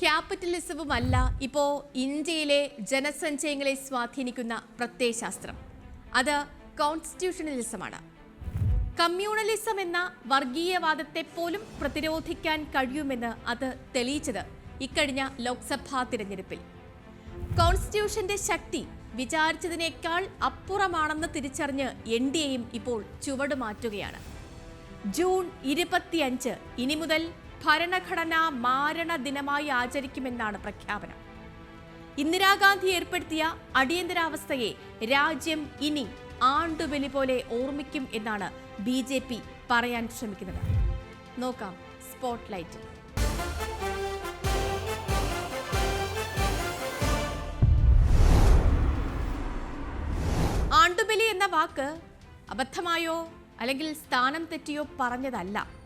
ക്യാപിറ്റലിസവുമല്ല ഇപ്പോൾ ഇന്ത്യയിലെ ജനസഞ്ചയങ്ങളെ സ്വാധീനിക്കുന്ന പ്രത്യയശാസ്ത്രം. അത് കോൺസ്റ്റിറ്റ്യൂഷണലിസമാണ്. കമ്മ്യൂണലിസം എന്ന വർഗീയവാദത്തെ പോലും പ്രതിരോധിക്കാൻ കഴിയുമെന്ന് അത് തെളിയിച്ചത് ഇക്കഴിഞ്ഞ ലോക്സഭാ തിരഞ്ഞെടുപ്പിൽ. കോൺസ്റ്റിറ്റ്യൂഷന്റെ ശക്തി വിചാരിച്ചതിനേക്കാൾ അപ്പുറമാണെന്ന് തിരിച്ചറിഞ്ഞ് എൻ ഡി എയും ഇപ്പോൾ ചുവടുമാറ്റുകയാണ്. ജൂൺ ഇരുപത്തിയഞ്ച് ഇനി മുതൽ ഭരണഘടനാ മാരണ ദിനമായി ആചരിക്കുമെന്നാണ് പ്രഖ്യാപനം. ഇന്ദിരാഗാന്ധി ഏർപ്പെടുത്തിയ അടിയന്തരാവസ്ഥയെ രാജ്യം ഇനി ആണ്ടുബലി പോലെ ഓർമ്മിക്കും എന്നാണ് ബി ജെ പി പറയാൻ ശ്രമിക്കുന്നത്. നോക്കാം സ്പോട്ട്ലൈറ്റ്. ആണ്ടുബലി എന്ന വാക്ക് അബദ്ധമായോ അല്ലെങ്കിൽ സ്ഥാനം തെറ്റിയോ പറഞ്ഞതല്ല.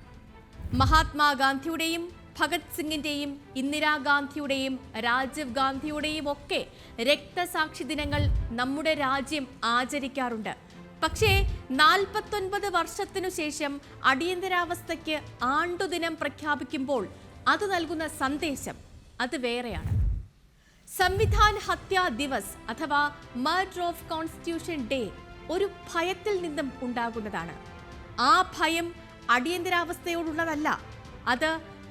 മഹാത്മാഗാന്ധിയുടെയും ഭഗത് സിംഗിന്റെയും ഇന്ദിരാഗാന്ധിയുടെയും രാജീവ് ഗാന്ധിയുടെയും ഒക്കെ രക്തസാക്ഷി ദിനങ്ങൾ നമ്മുടെ രാജ്യം ആചരിക്കാറുണ്ട്. പക്ഷേ നാൽപ്പത്തൊൻപത് വർഷത്തിനു ശേഷം അടിയന്തരാവസ്ഥയ്ക്ക് ആണ്ടുദിനം പ്രഖ്യാപിക്കുമ്പോൾ അത് നൽകുന്ന സന്ദേശം അത് വേറെയാണ്. സംവിധാൻ ഹത്യാ ദിവസ് അഥവാ മർഡർ ഓഫ് കോൺസ്റ്റിറ്റ്യൂഷൻ ഡേ ഒരു ഭയത്തിൽ നിന്നും ഉണ്ടാകുന്നതാണ്. ആ ഭയം അടിയന്തരാവസ്ഥയോടുള്ളതല്ല. അത്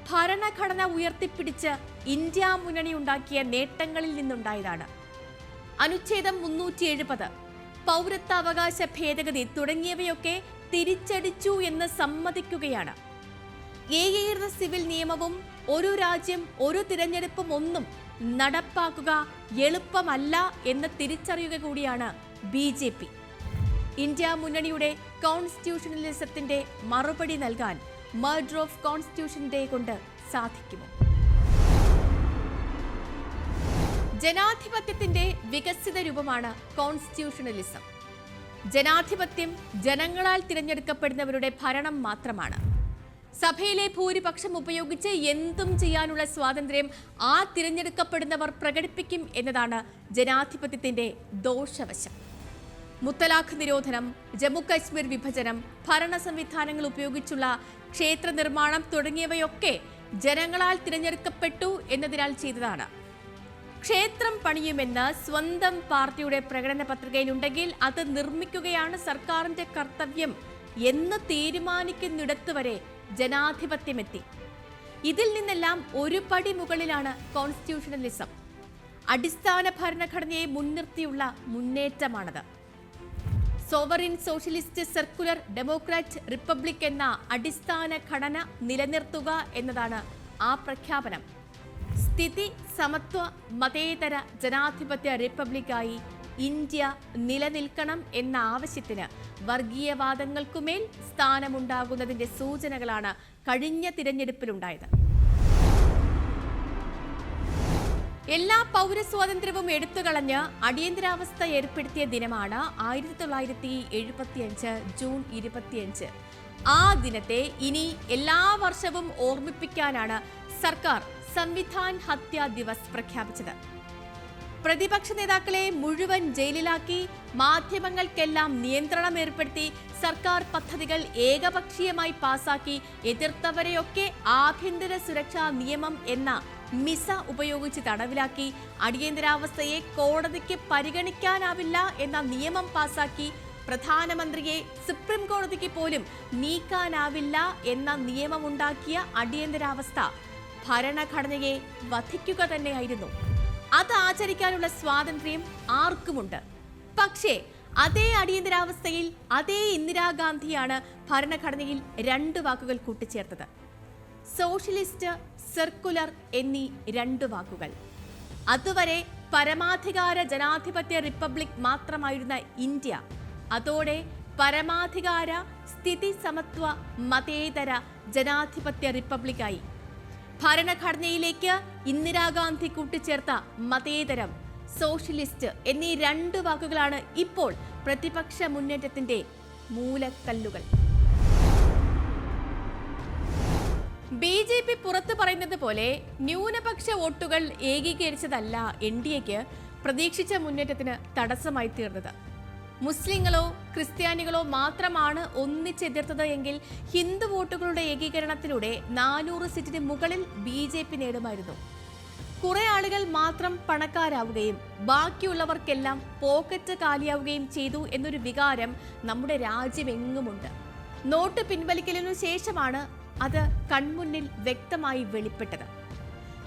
ഭരണഘടന ഉയർത്തിപ്പിടിച്ച് ഇന്ത്യ മുന്നണി ഉണ്ടാക്കിയ നേട്ടങ്ങളിൽ നിന്നുണ്ടായതാണ്. അനുച്ഛേദം മുന്നൂറ്റി എഴുപത് പൗരത്വാവകാശ ഭേദഗതി തുടങ്ങിയവയൊക്കെ തിരിച്ചടിച്ചു എന്ന് സമ്മതിക്കുകയാണ്. ഏകീകൃത സിവിൽ നിയമവും ഒരു രാജ്യം ഒരു തിരഞ്ഞെടുപ്പും ഒന്നും നടപ്പാക്കുക എളുപ്പമല്ല എന്ന് തിരിച്ചറിയുക കൂടിയാണ് ബി ജെ പി. ഇന്ത്യ മുന്നണിയുടെ കോൺസ്റ്റിറ്റ്യൂഷണലിസത്തിന്റെ മറുപടി നൽകാൻ മർഡർ ഓഫ് കോൺസ്റ്റിറ്റ്യൂഷൻ ഡേ കൊണ്ട് സാധിക്കുമോ? ജനാധിപത്യത്തിന്റെ വികസിത രൂപമാണ് കോൺസ്റ്റിറ്റ്യൂഷണലിസം. ജനാധിപത്യം ജനങ്ങളാൽ തിരഞ്ഞെടുക്കപ്പെടുന്നവരുടെ ഭരണം മാത്രമാണ്. സഭയിലെ ഭൂരിപക്ഷം ഉപയോഗിച്ച് എന്തും ചെയ്യാനുള്ള സ്വാതന്ത്ര്യം ആ തിരഞ്ഞെടുക്കപ്പെടുന്നവർ പ്രകടിപ്പിക്കും എന്നതാണ് ജനാധിപത്യത്തിന്റെ ദോഷവശം. മുത്തലാഖ് നിരോധനം ജമ്മുകശ്മീർ വിഭജനം ഭരണ സംവിധാനങ്ങൾ ഉപയോഗിച്ചുള്ള ക്ഷേത്ര നിർമ്മാണം തുടങ്ങിയവയൊക്കെ ജനങ്ങളാൽ തിരഞ്ഞെടുക്കപ്പെട്ടു എന്നതിനാൽ ചെയ്തതാണ്. ക്ഷേത്രം പണിയുമെന്ന് സ്വന്തം പാർട്ടിയുടെ പ്രകടന പത്രികയിലുണ്ടെങ്കിൽ അത് നിർമ്മിക്കുകയാണ് സർക്കാരിന്റെ കർത്തവ്യം എന്ന് തീരുമാനിക്കുന്നിടത്ത് വരെ ജനാധിപത്യമെത്തി. ഇതിൽ നിന്നെല്ലാം ഒരു പടി മുകളിലാണ് കോൺസ്റ്റിറ്റ്യൂഷണലിസം. അടിസ്ഥാന ഭരണഘടനയെ മുൻനിർത്തിയുള്ള മുന്നേറ്റമാണത്. Sovereign socialist secular democrat republic എന്ന അടിസ്ഥാന ഘടന നിലനിർത്തുക എന്നതാണ് ആ പ്രഖ്യാപനം. സ്ഥിതി സമത്വ മതേതര ജനാധിപത്യ റിപ്പബ്ലിക്കായി ഇന്ത്യ നിലനിൽക്കണം എന്ന ആവശ്യത്തിന് വർഗീയവാദങ്ങൾക്കുമേൽ സ്ഥാനമുണ്ടാകുന്നതിന്റെ സൂചനകളാണ് കഴിഞ്ഞ തിരഞ്ഞെടുപ്പിലുണ്ടായത്. എല്ലാ പൗരസ്വാതന്ത്ര്യവും എടുത്തുകളഞ്ഞ് അടിയന്തരാവസ്ഥ ഏർപ്പെടുത്തിയ ദിനമാണ് ആയിരത്തി തൊള്ളായിരത്തി എഴുപത്തിയഞ്ച് ജൂൺ ഇരുപത്തിയഞ്ച്. ആ ദിനത്തെ ഇനി എല്ലാ വർഷവും ഓർമ്മിപ്പിക്കാനാണ് സർക്കാർ സംവിധാൻ ഹത്യാ ദിവസ് പ്രഖ്യാപിച്ചത്. പ്രതിപക്ഷ നേതാക്കളെ മുഴുവൻ ജയിലിലാക്കി മാധ്യമങ്ങൾക്കെല്ലാം നിയന്ത്രണം ഏർപ്പെടുത്തി സർക്കാർ പദ്ധതികൾ ഏകപക്ഷീയമായി പാസാക്കി എതിർത്തവരെയൊക്കെ ആഭ്യന്തര സുരക്ഷാ നിയമം എന്ന മിസ ഉപയോഗിച്ച് തടവിലാക്കി. അടിയന്തരാവസ്ഥയെ കോടതിക്ക് പരിഗണിക്കാനാവില്ല എന്ന നിയമം പാസാക്കി. പ്രധാനമന്ത്രിയെ സുപ്രീം കോടതിക്ക് പോലും നീക്കാനാവില്ല എന്ന നിയമമുണ്ടാക്കിയ അടിയന്തരാവസ്ഥ ഭരണഘടനയെ വധിക്കുക തന്നെയായിരുന്നു. അത് ആചരിക്കാനുള്ള സ്വാതന്ത്ര്യം ആർക്കുമുണ്ട്? പക്ഷേ അതേ അടിയന്തരാവസ്ഥയിൽ അതേ ഇന്ദിരാഗാന്ധിയാണ് ഭരണഘടനയിൽ രണ്ട് വാക്കുകൾ കൂട്ടിച്ചേർത്തത്. സോഷ്യലിസ്റ്റ് സർക്കുലർ എന്നീ രണ്ട് വാക്കുകൾ. അതുവരെ പരമാധികാര ജനാധിപത്യ റിപ്പബ്ലിക് മാത്രമായിരുന്ന ഇന്ത്യ അതോടെ പരമാധികാര സ്ഥിതി സമത്വ മതേതര ജനാധിപത്യ റിപ്പബ്ലിക്കായി. ഭരണഘടനയിലേക്ക് ഇന്ദിരാഗാന്ധി കൂട്ടിച്ചേർത്ത മതേതരം സോഷ്യലിസ്റ്റ് എന്നീ രണ്ട് വാക്കുകളാണ് ഇപ്പോൾ പ്രതിപക്ഷ മുന്നേറ്റത്തിന്റെ മൂലക്കല്ലുകൾ. ബി ജെ പി പുറത്തു പറയുന്നത് പോലെ ന്യൂനപക്ഷ വോട്ടുകൾ ഏകീകരിച്ചതല്ല എൻ ഡി എക്ക് പ്രതീക്ഷിച്ച മുന്നേറ്റത്തിന് തടസ്സമായി തീർന്നത്. മുസ്ലിങ്ങളോ ക്രിസ്ത്യാനികളോ മാത്രമാണ് ഒന്നിച്ചെതിർത്തത് എങ്കിൽ ഹിന്ദു വോട്ടുകളുടെ ഏകീകരണത്തിലൂടെ നാനൂറ് സീറ്റിന് മുകളിൽ ബി ജെ പി നേടുമായിരുന്നു. കുറെ ആളുകൾ മാത്രം പണക്കാരാവുകയും ബാക്കിയുള്ളവർക്കെല്ലാം പോക്കറ്റ് കാലിയാവുകയും ചെയ്തു എന്നൊരു വികാരം നമ്മുടെ രാജ്യമെങ്ങുമുണ്ട്. നോട്ട് പിൻവലിക്കലിനു ശേഷമാണ് അത് കൺമുന്നിൽ വ്യക്തമായി വെളിപ്പെട്ടത്.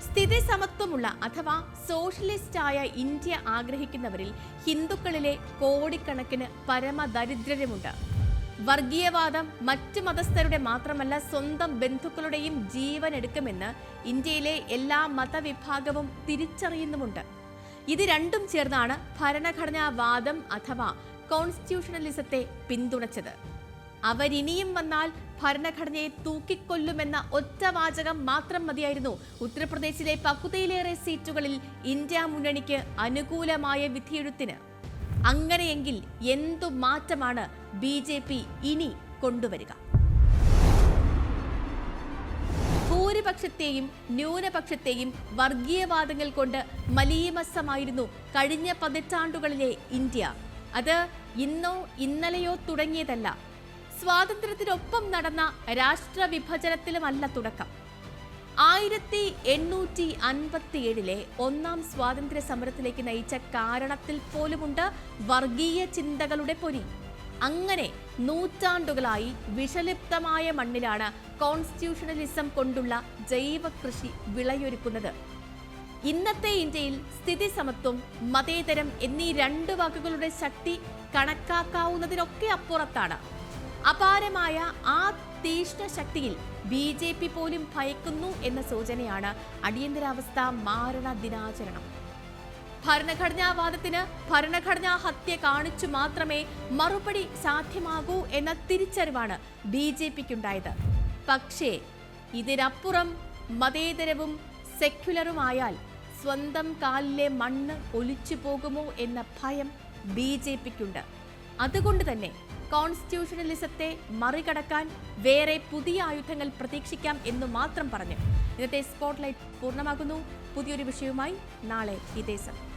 സ്ഥിതി സമത്വമുള്ള അഥവാ സോഷ്യലിസ്റ്റായ ഇന്ത്യ ആഗ്രഹിക്കുന്നവരിൽ ഹിന്ദുക്കളിലെ കോടിക്കണക്കിന് പരമദരിദ്രരുമുണ്ട്. വർഗീയവാദം മറ്റു മതസ്ഥരുടെ മാത്രമല്ല സ്വന്തം ബന്ധുക്കളുടെയും ജീവൻ എടുക്കുമെന്ന് ഇന്ത്യയിലെ എല്ലാ മതവിഭാഗവും തിരിച്ചറിയുന്നുമുണ്ട്. ഇത് രണ്ടും ചേർന്നാണ് ഭരണഘടനാവാദം അഥവാ കോൺസ്റ്റിറ്റ്യൂഷണലിസത്തെ പിന്തുണച്ചത്. അവരിനിയും വന്നാൽ ഭരണഘടനയെ തൂക്കിക്കൊല്ലുമെന്ന ഒറ്റ വാചകം മാത്രം മതിയായിരുന്നു. ഉത്തർപ്രദേശിലെ പകുതിയിലേറെ സീറ്റുകളിൽ ഇന്ത്യ മുന്നണിക്ക് അനുകൂലമായ വിധിയെഴുത്തിന്. അങ്ങനെയെങ്കിൽ എന്തു മാറ്റമാണ് ബി ജെ പി ഇനി കൊണ്ടുവരിക? ഭൂരിപക്ഷത്തെയും ന്യൂനപക്ഷത്തെയും വർഗീയവാദങ്ങൾ കൊണ്ട് മലീമസമായിരുന്നു കഴിഞ്ഞ പതിറ്റാണ്ടുകളിലെ ഇന്ത്യ. അത് ഇന്നോ ഇന്നലെയോ തുടങ്ങിയതല്ല. സ്വാതന്ത്ര്യത്തിനൊപ്പം നടന്ന രാഷ്ട്ര വിഭജനത്തിലുമല്ല തുടക്കം. ആയിരത്തി എണ്ണൂറ്റി അൻപത്തിയേഴിലെ ഒന്നാം സ്വാതന്ത്ര്യ സമരത്തിലേക്ക് നയിച്ച കാരണത്തിൽ പോലുമുണ്ട് വർഗീയ ചിന്തകളുടെ പൊരി. അങ്ങനെ നൂറ്റാണ്ടുകളായി വിഷലിപ്തമായ മണ്ണിലാണ് കോൺസ്റ്റിറ്റ്യൂഷണലിസം കൊണ്ടുള്ള ജൈവ കൃഷി വിളയൊരുക്കുന്നത്. ഇന്നത്തെ ഇന്ത്യയിൽ സ്ഥിതി സമത്വം മതേതരം എന്നീ രണ്ട് വാക്കുകളുടെ ശക്തി കണക്കാക്കാവുന്നതിനൊക്കെ അപ്പുറത്താണ്. അപാരമായ ആ തീഷ്ണ ശക്തിയിൽ ബി ജെ പി പോലും ഭയക്കുന്നു എന്ന സൂചനയാണ് അടിയന്തരാവസ്ഥ മാരണ ദിനാചരണം. ഭരണഘടനാവാദത്തിന് ഭരണഘടനാ ഹത്യ കാണിച്ചു മാത്രമേ മറുപടി സാധ്യമാകൂ എന്ന തിരിച്ചറിവാണ് ബി ജെ പിക്കുണ്ടായത്. പക്ഷേ ഇതിനപ്പുറം മതേതരവും സെക്യുലറുമായാൽ സ്വന്തം കാലിലെ മണ്ണ് ഒലിച്ചു പോകുമോ എന്ന ഭയം ബി ജെ പിക്കുണ്ട്. അതുകൊണ്ട് തന്നെ കോൺസ്റ്റിറ്റ്യൂഷണലിസത്തെ മറികടക്കാൻ വേറെ പുതിയ ആയുധങ്ങൾ പ്രതീക്ഷിക്കാം എന്ന് മാത്രം പറഞ്ഞു. ഇന്നത്തെ സ്പോട്ട്ലൈറ്റ് പൂർണമാകുന്നു. പുതിയൊരു വിഷയവുമായി നാളെ ഇതേ സമയം.